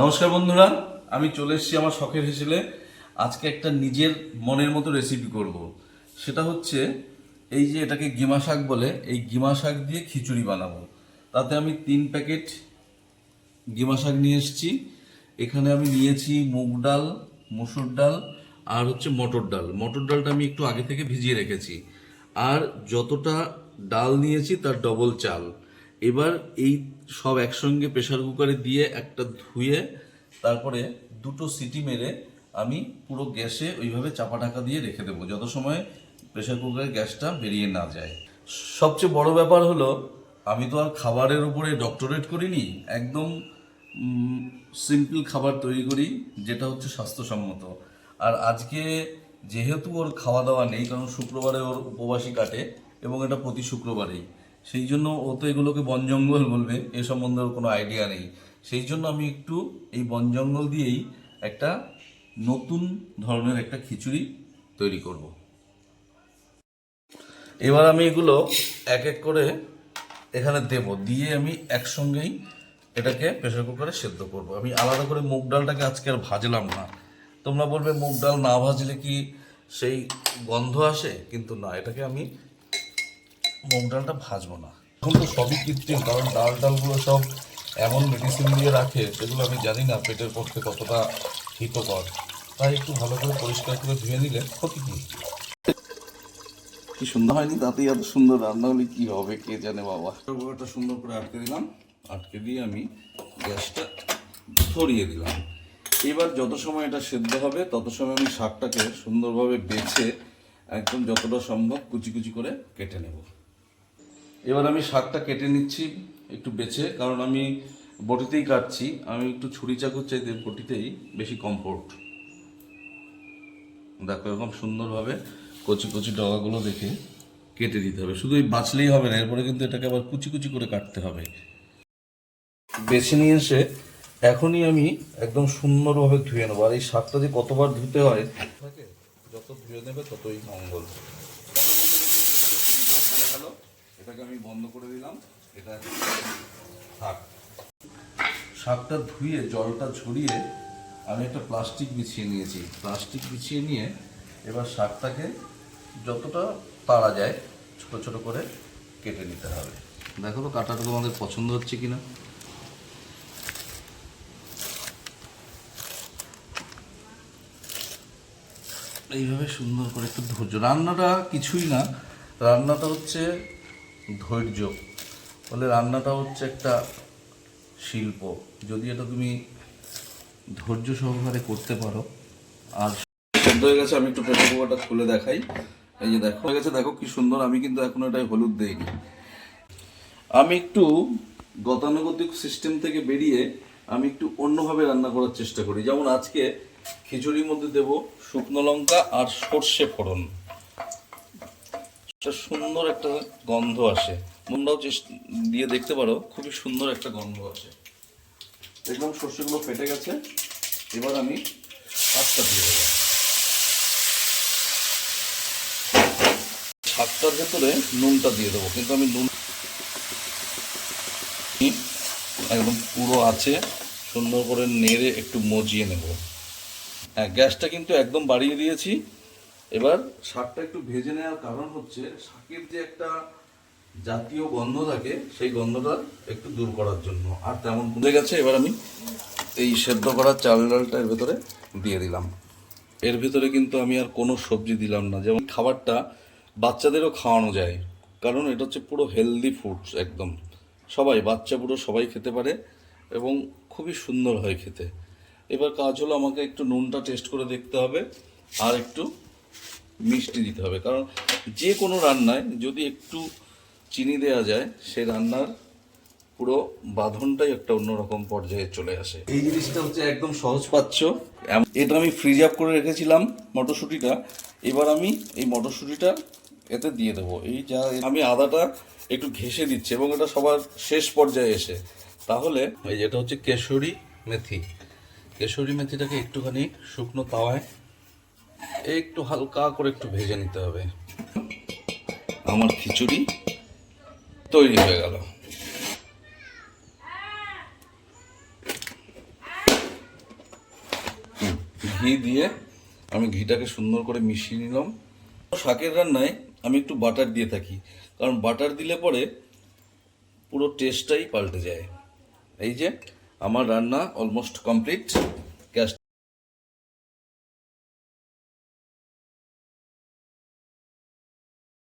নমস্কার বন্ধুরা, আমি চলে এসেছি আমার শখের হিসেবে। আজকে একটা নিজের মনের মতো রেসিপি করব। সেটা হচ্ছে এই যে এটাকে গিমা শাক বলে, এই গিমা শাক দিয়ে খিচুড়ি বানাবো। তাতে আমি তিন প্যাকেট গিমা শাক নিয়ে এসেছি। এখানে আমি নিয়েছি মুগ ডাল, মসুর ডাল, আর হচ্ছে মটর ডাল। মটর ডালটা আমি একটু আগে থেকে ভিজিয়ে রেখেছি। আর যতটা ডাল নিয়েছি, তার ডবল চাল। এবার এই সব একসঙ্গে প্রেশার কুকারে দিয়ে একটা ধুয়ে তারপরে দুটো সিটি মেরে আমি পুরো গ্যাসে ওইভাবে চাপা ঢাকা দিয়ে রেখে দেবো, যত সময় প্রেসার কুকারের গ্যাসটা বেরিয়ে না যায়। সবচেয়ে বড় ব্যাপার হলো, আমি তো আর খাবারের উপরে ডক্টরেট করিনি, একদম সিম্পল খাবার তৈরি করি, যেটা হচ্ছে স্বাস্থ্যসম্মত। আর আজকে যেহেতু ওর খাওয়া দাওয়া নেই, কারণ শুক্রবারে ওর উপবাসী কাটে এবং এটা প্রতি শুক্রবারেই। সেই জন্য ও তো এগুলোকে বন জঙ্গল বলবে, এ সম্বন্ধে ওর কোনো আইডিয়া নেই। সেই জন্য আমি একটু এই বন জঙ্গল দিয়েই একটা নতুন ধরনের একটা খিচুড়ি তৈরি করব। এবার আমি এগুলো এক এক করে এখানে দেব, দিয়ে আমি একসঙ্গেই এটাকে প্রেসার কুকারে সেদ্ধ করব। আমি আলাদা করে মুগ ডালটাকে আজকে আর ভাজলাম না। তোমরা বলবে মুগ ডাল না ভাজলে কি সেই গন্ধ আসে? কিন্তু না, এটাকে আমি মুগ ডালটা ভাজবো না। এখন তো সবই কৃত্রিম কারণ ডাল ডালগুলো সব এমন মেডিসিন দিয়ে রাখে সেগুলো আমি জানি না পেটের পক্ষে কতটা হিতকর। তাই একটু ভালো করে পরিষ্কার করে ধুয়ে নিলে ক্ষতি কি? কি সুন্দর হয়নি? তাতেই এত সুন্দর রান্না হলে কি হবে? কে জানে বাবা? একটা সুন্দর করে আটকে দিলাম। আটকে দিয়ে আমি গ্যাসটা ধরিয়ে দিলাম। এবার যত সময় এটা সেদ্ধ হবে তত সময় আমি শাকটাকে সুন্দরভাবে বেছে একদম যতটা সম্ভব কুচি কুচি করে কেটে নেব। এবার আমি শাকটা কেটে নিচ্ছি, একটু বেছে, কারণ আমি বটিতেই কাটছি। আমি একটু ছুরি চাকুর চাইতে বটিতেই, বেশি কমফোর্ট দেখো এরকম সুন্দরভাবে কচি কচি ডগাগুলো দেখে কেটে দিতে হবে। শুধু এই বাঁচলেই হবে না, এরপরে কিন্তু এটাকে আবার কুচি কুচি করে কাটতে হবে। বেছে নিয়ে এসে এখনই আমি একদম সুন্দরভাবে ধুয়ে নেব। আর এই শাকটা যে কতবার ধুতে হয়, যত ধুয়ে নেবে ততই মঙ্গল। এটাকে আমি বন্ধ করে দিলাম। এটা থাক। শাকটা ধুয়ে, জলটা ঝরিয়ে আমি একটা প্লাস্টিক বিছিয়ে নিয়েছি। প্লাস্টিক বিছিয়ে নিয়ে এবার শাকটাকে যতটা পারা যায়, ছোট ছোট করে কেটে নিতে হবে। দেখো তো কাটাটা তোমাদের পছন্দ হচ্ছে কিনা? এইভাবে সুন্দর করে একটু ধৈর্য রান্নাটা কিছুই না। রান্নাটা হচ্ছে ধৈর্য। বলে রান্নাটা হচ্ছে একটা শিল্প। যদি এটা তুমি ধৈর্য সহকারে করতে পারো, আর হয়ে গেছে, আমি একটু প্রেসার কুকারটা খুলে দেখাই। এই যে দেখো, হয়ে গেছে, দেখো কি সুন্দর। আমি কিন্তু এখনও এটাই হলুদ দেইনি। আমি একটু গতানুগতিক সিস্টেম থেকে বেরিয়ে আমি একটু অন্যভাবে রান্না করার চেষ্টা করি। যেমন আজকে খিচুড়ির মধ্যে দেব শুকনো লঙ্কা আর সর্ষে ফোড়ন। একটা সুন্দর একটা গন্ধ আসে। তোমরাও দিয়ে দেখতে পারো, খুবই সুন্দর একটা গন্ধ আসে। দেখলাম সর্ষেগুলো ফেটে গেছে। এবার আমি শাকটা দিয়ে দেবো। শাকটার ভেতরে নুনটা দিয়ে দেবো, কিন্তু আমি নুন একদম পুরো আছে, সুন্দর করে নেড়ে একটু মজিয়ে নেব। হ্যাঁ গ্যাসটা কিন্তু একদম বাড়িয়ে দিয়েছি। এবার? শাকটা একটু ভেজে নেওয়ার কারণ হচ্ছে শাকের যে একটা জাতীয় গন্ধ থাকে সেই গন্ধটা একটু দূর করার জন্য। আর তেমন ভুলে গেছে এবার আমি এই সেদ্ধ করা চাল ডালটা এর ভেতরে দিয়ে দিলাম। এর ভেতরে কিন্তু আমি আর কোনো সবজি দিলাম না। যেমন খাবারটা বাচ্চাদেরও খাওয়ানো যায় কারণ এটা হচ্ছে পুরো হেলদি ফুডস একদম। সবাই বাচ্চা বুড়ো সবাই খেতে পারে এবং খুবই সুন্দর হয় খেতে। এবার কাজ হলো আমাকে একটু নুনটা টেস্ট করে দেখতে হবে আর একটু মিষ্টি দিতে হবে। কারণ যে কোনো রান্নায় যদি একটু চিনি দেওয়া যায় সেই রান্নার পুরো বাঁধনটাই একটা অন্যরকম পর্যায়ে চলে আসে। এই জিনিসটা হচ্ছে একদম সহজ পাচ্ছ। এটা আমি ফ্রিজ আপ করে রেখেছিলাম মটরশুঁটিটা। এবার আমি এই মটরশুঁটিটা এতে দিয়ে দেবো। এই যা আমি আদাটা একটু ঘেসে দিচ্ছি এবং এটা সবার শেষ পর্যায়ে এসে। তাহলে এই যেটা হচ্ছে কেশরী মেথি। কেশরী মেথিটাকে একটুখানি শুকনো তাওয়ায় একটু হালকা করে একটু ভেজে নিতে হবে। আমার খিচুড়ি তৈরি হয়ে গেল। ঘি দিয়ে আমি ঘিটাকে সুন্দর করে মিশিয়ে নিলাম। শাকের রান্নায় আমি একটু বাটার দিয়ে থাকি, কারণ বাটার দিলে পরে পুরো টেস্টটাই পাল্টে যায়। এই যে, আমার রান্না অলমোস্ট কমপ্লিট